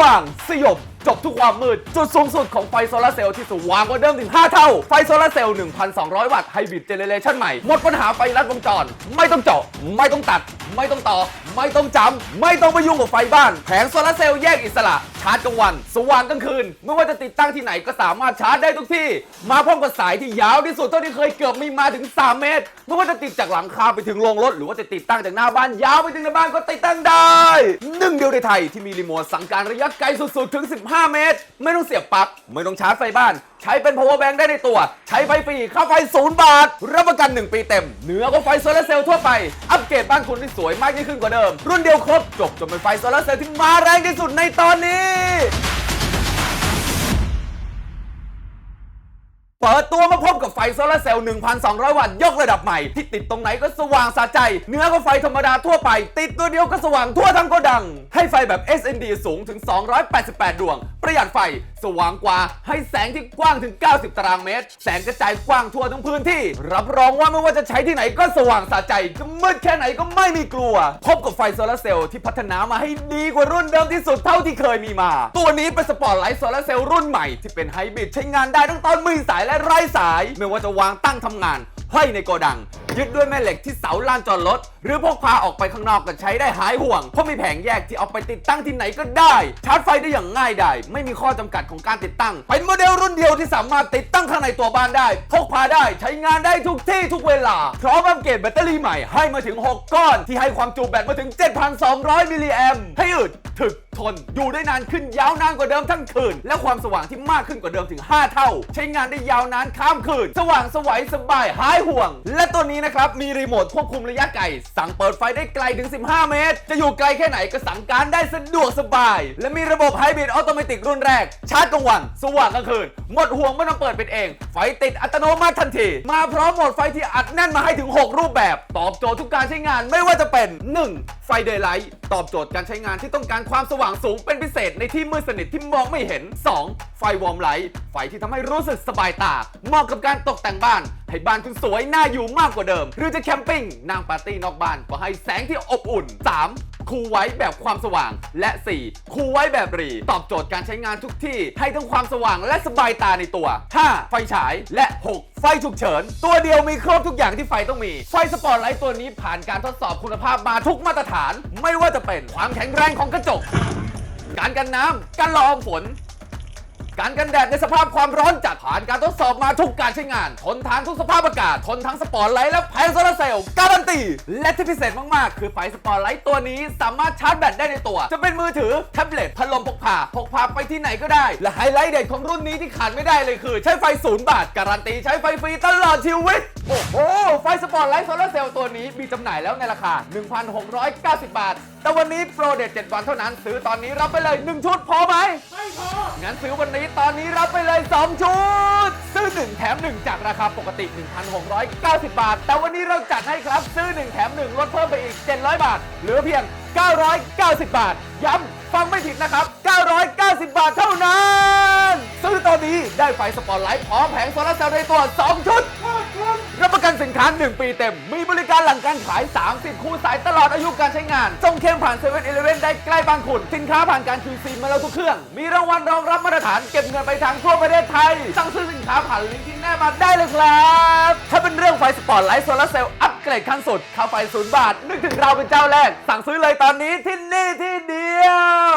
ว่างสยบ จบทุกความมืด จุดสูงสุดของไฟโซลาเซลล์ที่สว่างกว่าเดิมถึง 5 เท่า ไฟโซลาเซลล์ 1,200 วัตต์ไฮบริดเจเนเรชันใหม่ หมดปัญหาไฟลัดวงจร ไม่ต้องเจาะ ไม่ต้องตัด ไม่ต้องต่อ ไม่ต้องจำ ไม่ต้องไปยุ่งกับไฟบ้าน แผงโซลาเซลล์แยกอิสระ ชาร์จกลางวัน สว่างกลางคืน ไม่ว่าจะติดตั้งที่ไหนก็สามารถชาร์จได้ทุกที่ มาพร้อมกับสายที่ยาวที่สุดเท่าที่เคยเกือบมีมาถึง 3 เมตร ไม่ว่าจะติดจากหลังคาไปถึงโรงรถ หรือว่าจะติดตั้งจากหน้าบ้านยาวไปถึงในบ้านก็ติดตั้งได้หนึ่งเดียวในไทยที่มีรีโมทสั่งการระยะไกลสุดๆถึง 15 5 เมตร ไม่ต้องเสียบปลั๊กไม่ต้องชาร์จไฟบ้าน ใช้เป็น power bank ได้ในตัว ใช้ไฟฟรีค่าไฟศูนย์บาท รับประกัน 1 ปีเต็ม เหนือกว่าไฟโซลาร์เซลล์ทั่วไป อัปเกรดบ้านคุณให้สวยมากยิ่งขึ้นกว่าเดิม รุ่นเดียวครบ จบจนเป็นไฟโซลาร์เซลล์ที่มาแรงที่สุดในตอนนี้ เปิดตัวมา ไฟโซลาร์เซลล์ 1,200 วัตต์ ยกระดับใหม่ ที่ติดตรงไหนก็สว่างสะใจ เนื้อกว่าไฟธรรมดาทั่วไป ติดตัวเดียวก็สว่างทั่วทั้งโกดัง ให้ไฟแบบ SND สูงถึง 288 ดวง ประหยัดไฟ สว่างกว่า ให้แสงที่กว้างถึง 90 ตารางเมตร แสงกระจายกว้างทั่วทั้งพื้นที่ รับรองว่าไม่ว่าจะใช้ที่ไหนก็สว่างสะใจ จะมืดแค่ไหนก็ไม่มีกลัว พบกับไฟโซลาร์เซลล์ที่พัฒนามาให้ดีกว่ารุ่นเดิมที่สุดเท่าที่เคยมีมา ตัวนี้เป็นสปอร์ตไลท์โซลาร์เซลล์รุ่นใหม่ที่เป็นไฮบริดใช้งานได้ทั้งตอนมีสายและไร้สายไม่ว่าจะวางตั้งทำงานห้อยในโกดัง ยึดด้วยแม่เหล็กที่เสาลานจอดรถ หรือพกพาออกไปข้างนอกก็ใช้ได้หายห่วง เพราะมีแผงแยกที่เอาไปติดตั้งที่ไหนก็ได้ ชาร์จไฟได้อย่างง่ายดายไม่มีข้อจำกัดของการติดตั้ง เป็นโมเดลรุ่นเดียวที่สามารถติดตั้งข้างในตัวบ้านได้พกพาได้ใช้งานได้ทุกที่ทุกเวลาพร้อมอัปเกรดแบตเตอรี่ใหม่ให้มาถึง 6 ก้อนที่ให้ความจุแบตมาถึง 7,200 มิลลิแอมให้อึดถึก ทน อยู่ได้นานขึ้นยาวนานกว่าเดิมทั้งคืน และความสว่างที่มากขึ้นกว่าเดิมถึง 5 เท่า ใช้งานได้ยาวนานข้ามคืน สว่างสวัยสบายหายห่วง และตัวนี้นะครับมีรีโมทควบคุมระยะไกลสั่งเปิดไฟได้ไกลถึง 15 เมตร จะอยู่ไกลแค่ไหนก็สั่งการได้สะดวกสบาย และมีระบบไฮบริดออโตเมติกรุ่นแรก ชาร์จกลางวัน สว่างกลางคืน หมดห่วงไม่ต้องเปิดเป็นเอง ไฟติดอัตโนมัติทันที มาพร้อมโหมดไฟที่อัดแน่นมาให้ถึง 6 รูปแบบ ตอบโจทย์ทุกการใช้งานไม่ว่าจะเป็น 1. ไฟเดย์ไลท์ตอบโจทย์การใช้งานที่ต้องการความสว่างสูงเป็นพิเศษในที่มืดสนิทที่มองไม่เห็น 2. ไฟวอร์มไลท์ไฟที่ทำให้รู้สึกสบายตา เหมาะกับการตกแต่งบ้าน ให้บ้านคุณสวยน่าอยู่มากกว่าเดิม หรือจะแคมปิ้งนั่งปาร์ตี้นอกบ้านก็ให้แสงที่อบอุ่น 3. คูไว้แบบความสว่างและ 4. คูไว้แบบรี ตอบโจทย์การใช้งานทุกที่ ให้ทั้งความสว่างและสบายตาในตัว 5. ไฟฉายและ 6. ไฟฉุกเฉิน ตัวเดียวมีครบทุกอย่างที่ไฟต้องมี ไฟสปอร์ตไลท์ตัวนี้ผ่านการทดสอบคุณภาพมาทุกมาตรฐาน ไม่ว่าจะเป็นความแข็งแรงของกระจก การกันน้ำกันละอองฝน การกันแดดในสภาพความร้อนจัดผ่านการทดสอบมาทุกการใช้งาน ทนทานทุกสภาพอากาศ ทนทั้งสปอร์ตไลท์และแผงโซลาเซลล์การันตี และที่พิเศษมากๆ คือไฟสปอร์ตไลท์ตัวนี้สามารถชาร์จแบตได้ในตัว จะเป็นมือถือ แท็บเล็ตพัดลมพกพาพกพาไปที่ไหนก็ได้ และไฮไลท์เด็ดของรุ่นนี้ที่ขาดไม่ได้เลยคือ ใช้ไฟศูนย์บาท การันตีใช้ไฟฟรีตลอดชีวิตโอ้โหไฟสปอร์ตไลท์โซลาเซลล์ตัวนี้มีจำหน่ายแล้วในราคา 1,690 บาท แต่วันนี้โปรเด็ด7วันเท่านั้นซื้อตอนนี้รับไปเลย 1 ชุดพอไหมงั้นซื้อวันนี้ตอนนี้รับไปเลย 2 ชุด ซื้อ 1 แถม 1 จากราคาปกติ 1,690 บาท แต่วันนี้เราจัดให้ครับ ซื้อ 1 แถม 1 ลดเพิ่มไปอีก 700 บาท เหลือเพียง 990 บาท ย้ำฟังไม่ผิดนะครับ 990 บาทเท่านั้น ซื้อตอนนี้ได้ไฟสปอตไลท์พร้อมแผงโซลาร์เซลล์ในตัว 2 ชุด กันสินค้า 1 ปีเต็ม มีบริการหลังการขาย 30 คู่สายตลอดอายุการใช้งาน ส่งเข้มผ่านเซเว่นอีเลเวนได้ใกล้บางขุนสินค้าผ่านการ QC มาแล้วทุกเครื่อง มีรางวัลรองรับมาตรฐานเก็บเงินไปทางทั่วประเทศไทย สั่งซื้อสินค้าผ่านลิงก์ที่แนบมาได้เลยครับ ถ้าเป็นเรื่องไฟสปอร์ตไลท์โซลาร์เซลล์อัปเกรดขั้นสุด ค่าไฟศูนย์บาท นึกถึงเราเป็นเจ้าแรก สั่งซื้อเลยตอนนี้ที่นี่ที่เดียว